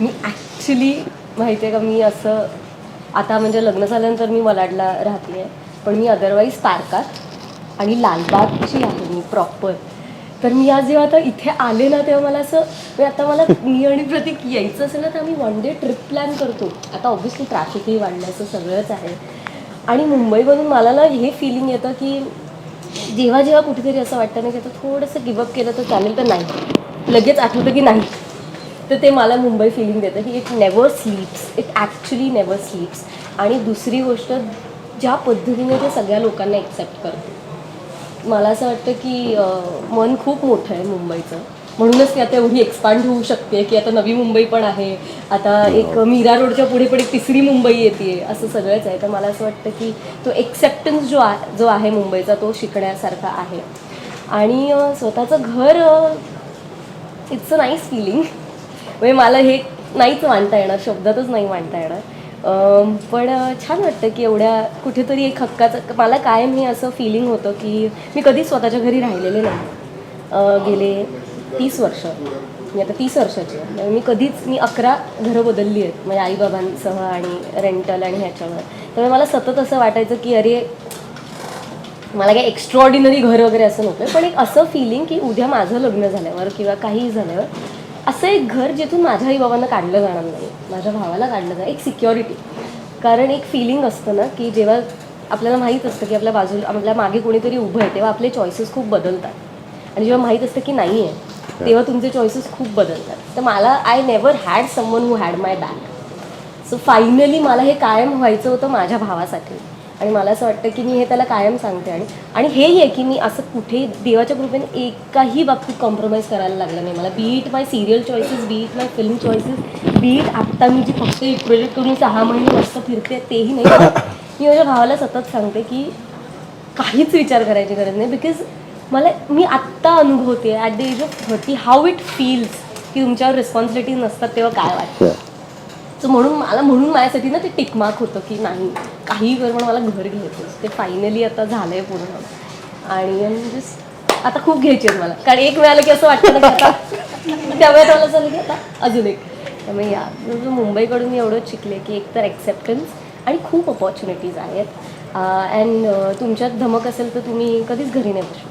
मी actually माहिती आहे का मी असं आता म्हणजे लग्न झाल्यानंतर मी वलाडला राहते आहे पण मी अदरवाईज पार्कात आणि लालबागची आहे मी प्रॉपर तर मी आज जेव्हा आता इथे आले ना तेव्हा मला असं मी आता मला मी आणि प्रतीक यायचं असेल ना तर आम्ही वन डे ट्रिप प्लॅन करतो. आता ऑब्व्हियसली ट्रॅफिकही वाढलं सगळंच आहे. आणि मुंबईमधून मला ना हे फिलिंग येतं की जेव्हा जेव्हा कुठेतरी असं वाटतं ना की आता थोडंसं गिवअप केलं तर चालेल तर नाही. लगेच आठवतं की नाही. तर ते मला मुंबई फिलिंग देतं. की it never sleeps it actually never sleeps आणि दुसरी गोष्ट ज्या पद्धतीने ते सगळ्या लोकांना एक्सेप्ट करते. मला असं वाटतं की मन खूप मोठं आहे मुंबईचं. म्हणूनच ती आता एवढी एक्सपांड होऊ शकते की आता नवी मुंबई पण आहे. आता एक मीरा रोडच्या पुढे पण एक तिसरी मुंबई येते असं सगळंच आहे. तर मला असं वाटतं की तो एक्सेप्टन्स जो आहे जो आहे मुंबईचा तो शिकण्यासारखा आहे. आणि स्वतःचं घर इट्स अ नाईस फिलिंग म्हणजे मला हे नाहीच मांडता येणार शब्दातच नाही मांडता येणार. पण छान वाटतं की एवढ्या कुठेतरी एक हक्काचं मला कायम हे असं फिलिंग होतं की मी कधीच स्वतःच्या घरी राहिलेले नाही. गेले तीस वर्ष. मी आता तीस वर्षाची आहे. म्हणजे मी कधीच मी अकरा घरं बदलली आहेत. म्हणजे आईबाबांसह आणि रेंटल आणि ह्याच्यावर. त्यामुळे मला सतत असं वाटायचं की अरे मला काही एक्स्ट्रॉर्डिनरी घर वगैरे असं नव्हतं. पण एक असं फिलिंग की उद्या माझं लग्न झाल्यावर किंवा काहीही झाल्यावर असं एक घर जिथून माझ्या आई बाबांना काढलं जाणार नाही. माझ्या भावाला काढलं जाणार. एक सिक्युरिटी कारण एक फिलिंग असतं ना की जेव्हा आपल्याला माहीत असतं की आपल्या बाजूला आपल्या मागे कोणीतरी उभं आहे तेव्हा आपले चॉईसेस खूप बदलतात. आणि जेव्हा माहीत असतं की नाही आहे तेव्हा तुमचे चॉईसेस खूप बदलतात. तर मला I never had someone who had my back so finally मला हे कायम व्हायचं होतं माझ्या भावासाठी. आणि मला असं वाटतं की मी हे त्याला कायम सांगते आणि आणि हेही आहे की मी असं कुठे देवाच्या कृपेने एकाही बाबतीत कॉम्प्रोमाइज करायला लागलं नाही. मला be it my serial choices be it my film choices be it आत्ता मी जी फक्त प्रोजेक्ट करून सहा महिने मस्त फिरते तेही नाही. मी माझ्या भावाला सतत सांगते की काहीच विचार करायची गरज नाही बिकॉज मला मी आत्ता अनुभवते at the age of thirty how it feels की तुमच्यावर रिस्पॉन्सिबिलिटी नसतात तेव्हा काय वाटतं? सो म्हणून मला म्हणून माझ्यासाठी ना ते टिकमार्क होतं की नाही काही कर पण मला घर घ्यायचं ते फायनली आता झालं आहे पूर्ण. आणि जस्ट आता खूप घ्यायची आहेत मला. कारण एक मिळालं की असं वाटतं ना आता त्यामुळे मला झालं की आता अजून एक. त्यामुळे या मुंबईकडून मी शिकले की एक तर ॲक्सेप्टन्स आणि खूप अपॉर्च्युनिटीज आहेत. अँड तुमच्यात धमक असेल तर तुम्ही कधीच घरी नाही बसू